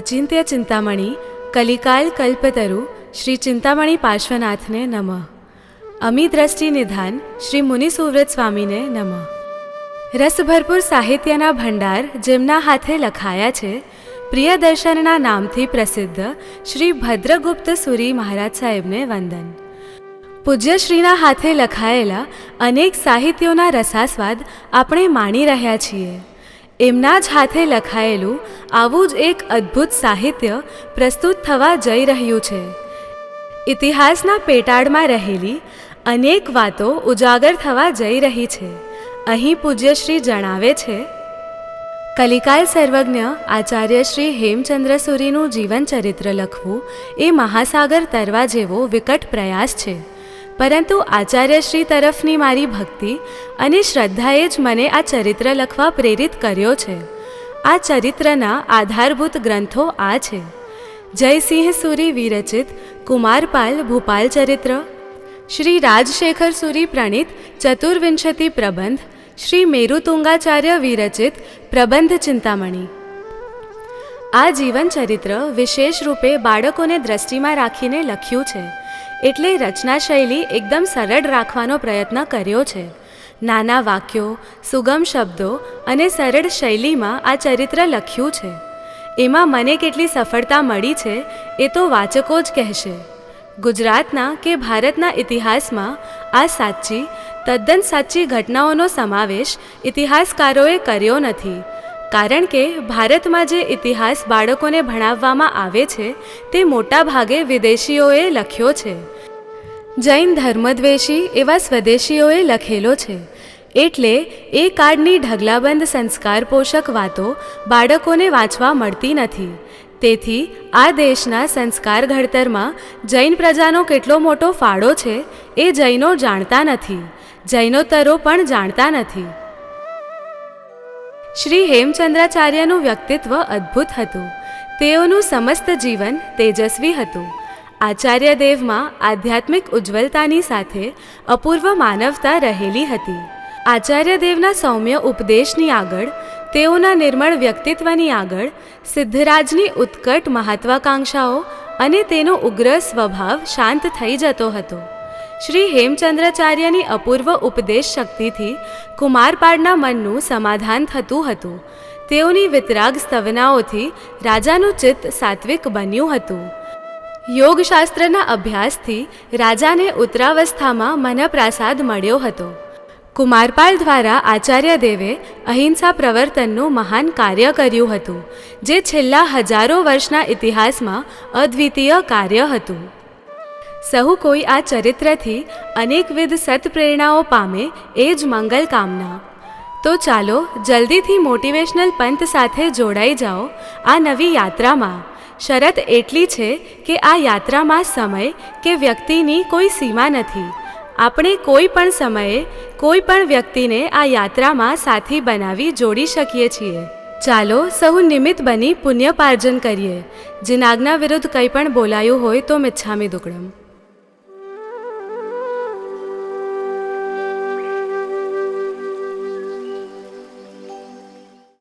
અચિંત્ય ચિંતામણી કલિકાલ કલ્પતરુ, શ્રી ચિંતામણી પાર્શ્વનાથને નમઃ. અમી દ્રષ્ટિ નિધાન, શ્રી મુનિ સુવ્રત સ્વામીને નમઃ. રસભરપૂર સાહિત્યના ભંડાર જેમના હાથે લખાયા છે, પ્રિયદર્શનના નામથી પ્રસિદ્ધ શ્રી ભદ્રગુપ્ત સુરી મહારાજ સાહેબને વંદન. પૂજ્યશ્રીના હાથે લખાયેલા અનેક સાહિત્યોના રસાસ્વાદ આપણે માણી રહ્યા છીએ. એમના જ હાથે લખાયેલું આવું જ એક અદ્ભુત સાહિત્ય પ્રસ્તુત થવા જઈ રહ્યું છે. ઇતિહાસના પેટાળમાં રહેલી અનેક વાતો ઉજાગર થવા જઈ રહી છે. અહીં પૂજ્યશ્રી જણાવે છે, કલિકાલ સર્વજ્ઞ આચાર્ય શ્રી હેમચંદ્ર સુરીનું જીવનચરિત્ર લખવું એ મહાસાગર તરવા જેવો વિકટ પ્રયાસ છે. પરંતુ આચાર્યશ્રી તરફની મારી ભક્તિ અને શ્રદ્ધાએ જ મને આ ચરિત્ર લખવા પ્રેરિત કર્યો છે. આ ચરિત્રના આધારભૂત ગ્રંથો આ છે. જયસિંહ સુરી વિરચિત, કુમારપાલ ભૂપાલ ચરિત્ર. શ્રી રાજશેખર સુરી પ્રણીત, ચતુર્વિંશતિ પ્રબંધ. શ્રી મેરુતુંગાચાર્ય વિરચિત, પ્રબંધ ચિંતામણી. આ જીવન ચરિત્ર વિશેષ રૂપે બાળકોને દ્રષ્ટિમાં રાખીને લખ્યું છે. એટલે રચના શૈલી એકદમ સરળ રાખવાનો પ્રયત્ન કર્યો છે. નાના વાક્યો, સુગમ શબ્દો અને સરળ શૈલીમાં આ ચરિત્ર લખ્યું છે. એમાં મને કેટલી સફળતા મળી છે એ તો વાચકો જ કહેશે. ગુજરાતના કે ભારતના ઇતિહાસમાં આ સાચી, તદ્દન સાચી ઘટનાઓનો સમાવેશ ઇતિહાસકારોએ કર્યો નથી. કારણ કે ભારતમાં જે ઇતિહાસ બાળકોને ભણાવવામાં આવે છે, તે મોટા ભાગે વિદેશીઓએ લખ્યો છે. જૈન ધર્મદ્વેષી એવા સ્વદેશીઓએ લખેલો છે. એટલે એ કાળની ઢગલાબંધ સંસ્કાર પોષક વાતો બાળકોને વાંચવા મળતી નથી. તેથી આ દેશના સંસ્કાર ઘડતરમાં જૈન પ્રજાનો કેટલો મોટો ફાળો છે, એ જૈનો જાણતા નથી. જૈનોત્તરો પણ જાણતા નથી. શ્રી હેમચંદ્રાચાર્યનું વ્યક્તિત્વ અદ્ભુત હતું. તેઓનું સમસ્ત જીવન તેજસ્વી હતું. આચાર્ય દેવમાં આધ્યાત્મિક ઉજ્જવલતાની સાથે અપૂર્વ માનવતા રહેલી હતી. આચાર્ય દેવના સૌમ્ય ઉપદેશની આગળ, તેઓના નિર્મળ વ્યક્તિત્વની આગળ, સિદ્ધરાજની ઉત્કટ મહત્વાકાંક્ષાઓ અને તેનો ઉગ્ર સ્વભાવ શાંત થઈ જતો હતો. શ્રી હેમચંદ્રાચાર્યની અપૂર્વ ઉપદેશ શક્તિથી કુમારપાળના મનનું સમાધાન થતું હતું. તેઓની વિતરાગ સ્તવનાઓથી રાજાનું ચિત્ત સાત્વિક બન્યું હતું. યોગશાસ્ત્રના અભ્યાસથી રાજાને ઉત્તરાવસ્થામાં મનપ્રાસાદ મળ્યો હતો. કુમારપાલ દ્વારા આચાર્ય દેવે અહિંસા પ્રવર્તનનું મહાન કાર્ય કર્યું હતું, જે છેલ્લા હજારો વર્ષના ઇતિહાસમાં અદ્વિતીય કાર્ય હતું. સહુ કોઈ આ ચરિત્રથી અનેકવિધ સત્પ્રેરણાઓ પામે એ જ મંગલ કામના. તો ચાલો જલ્દીથી મોટિવેશનલ પંથ સાથે જોડાઈ જાઓ આ નવી યાત્રામાં. શરત એટલી છે કે આ યાત્રામાં સમય કે વ્યક્તિની કોઈ સીમા નથી. આપણે કોઈ પણ સમયે કોઈ પણ વ્યક્તિને આ યાત્રામાં સાથી બનાવી જોડી શકીએ છીએ. ચાલો સહુ નિમિત્ત બની પુણ્યપાર્જન કરીએ. જે વિરુદ્ધ કંઈ પણ બોલાયું હોય તો મિચ્છામી દુકડમ.